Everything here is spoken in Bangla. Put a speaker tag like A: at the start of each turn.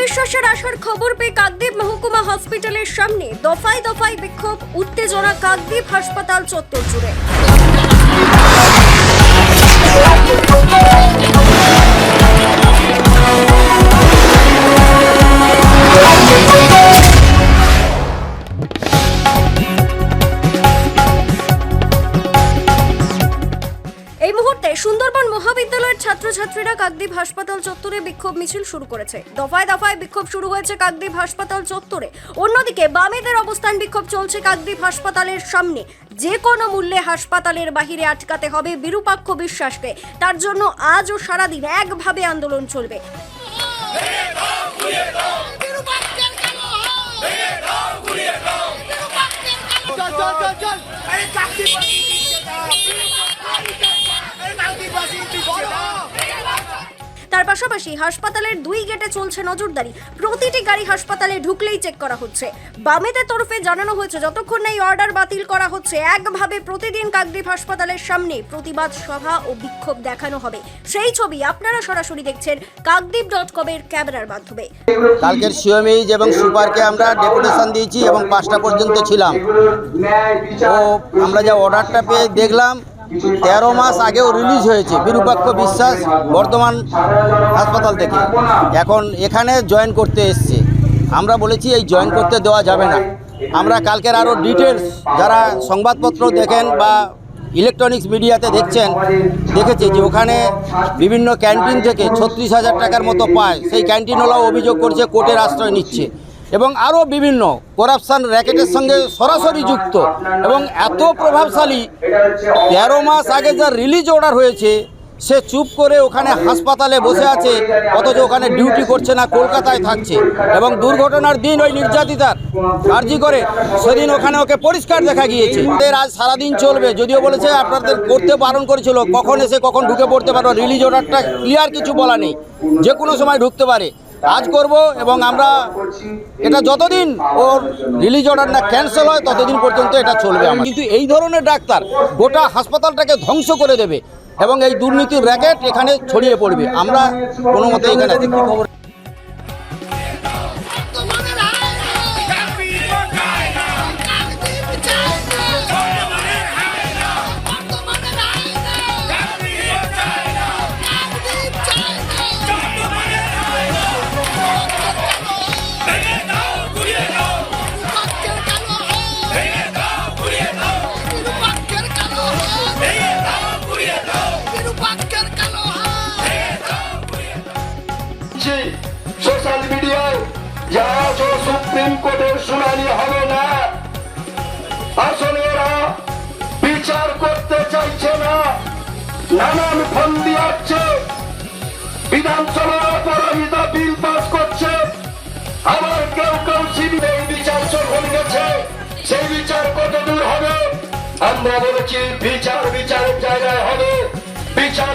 A: বিশ্বাসের আসার খবর পেয়ে কাকদ্বীপ মহকুমা হসপিটালের সামনে দফায় দফায় বিক্ষোভ, উত্তেজনা, কাকদ্বীপ হাসপাতাল চত্বর জুড়ে। ছাত্রছাত্রীরা কাকদ্বীপ হাসপাতাল চত্বরে বিক্ষোভ মিছিল শুরু করেছে। দফায় দফায় বিক্ষোভ শুরু হয়েছে কাকদ্বীপ হাসপাতাল চত্বরে। অন্যদিকে বামেদের অবস্থান বিক্ষোভ চলছে কাকদ্বীপ হাসপাতালের সামনে। যে কোনো মূল্যে হাসপাতালের বাহিরে আটকাতে হবে বিরূপাক্ষ বিশ্বাসকে। তার জন্য আজও সারাদিন একভাবে আন্দোলন চলবে! পাশাপাশি হাসপাতালের দুই গেটে চলছে নজরদারি। প্রতিটি গাড়ি হাসপাতালে ঢুকলেই চেক করা হচ্ছে। বামেদের তরফে জানানো হয়েছে, যতক্ষণ না এই অর্ডার বাতিল করা হচ্ছে, একভাবে প্রতিদিন কাকদ্বীপ হাসপাতালের সামনে প্রতিবাদ সভা ও বিক্ষোভ দেখানো হবে। সেই ছবি আপনারা সরাসরি দেখছেন কাকদ্বীপ ডট কমের ক্যামেরার মাধ্যমে।
B: কালকের সিওমেইজ এবং সুপারকে আমরা ডেপুটেশন দিয়েছি এবং পাঁচটা পর্যন্ত ছিলাম। ও আমরা যা অর্ডারটা পেয়ে দেখলাম তেরো মাস আগেও রিলিজ হয়েছে বিরূপাক্ষ বিশ্বাস বর্ধমান হাসপাতাল থেকে। এখন এখানে জয়েন করতে এসছে। আমরা বলেছি এই জয়েন করতে দেওয়া যাবে না। আমরা কালকের আরও ডিটেলস যারা সংবাদপত্র দেখেন বা ইলেকট্রনিক্স মিডিয়াতে দেখছেন, দেখেছি যে ওখানে বিভিন্ন ক্যান্টিন থেকে ছত্রিশ হাজার টাকার মতো পায়। সেই ক্যান্টিনওয়ালাও অভিযোগ করছে, কোর্টের আশ্রয় নিচ্ছে। এবং আরও বিভিন্ন করাপশান র্যাকেটের সঙ্গে সরাসরি যুক্ত। এবং এত প্রভাবশালী তেরো মাস আগে যা রিলিজ অর্ডার হয়েছে, সে চুপ করে ওখানে হাসপাতালে বসে আছে, অথচ ওখানে ডিউটি করছে না, কলকাতায় থাকছে। এবং দুর্ঘটনার দিন ওই নির্যাতিতার আর্জি করে সেদিন ওখানে ওকে পরিষ্কার দেখা গিয়েছে। এর আজ সারাদিন চলবে, যদিও বলেছে আপনাদের করতে বারণ করেছিল, কখন এসে কখন ঢুকে পড়তে পারো রিলিজ অর্ডারটা ক্লিয়ার কিছু বলা নেই। যে কোনো সময় ঢুকতে পারে। আজ করব এবং আমরা এটা যতদিন ওর রিলিজ অর্ডার না ক্যান্সেল হয়, ততদিন পর্যন্ত এটা চলবে আমার কিন্তু এই ধরনের ডাক্তার গোটা হাসপাতালটাকে ধ্বংস করে দেবে এবং এই দুর্নীতির র্যাকেট এখানে ছড়িয়ে পড়বে। আমরা কোনো মতে এখানে খবর
C: সুপ্রিম কোর্টের শুনানি হবে না। আসলে এরা বিচার করতে চাইছে না। নানান ফন্দি আসছে বিধানসভার অপরাজিতা বিল পাস করছে। আবার কেউ কেউ সিবিআই বিচার চলন গেছে সেই বিচার কত দূর হবে? আমরা বলেছি বিচার বিচারের জায়গায় হবে। বিচার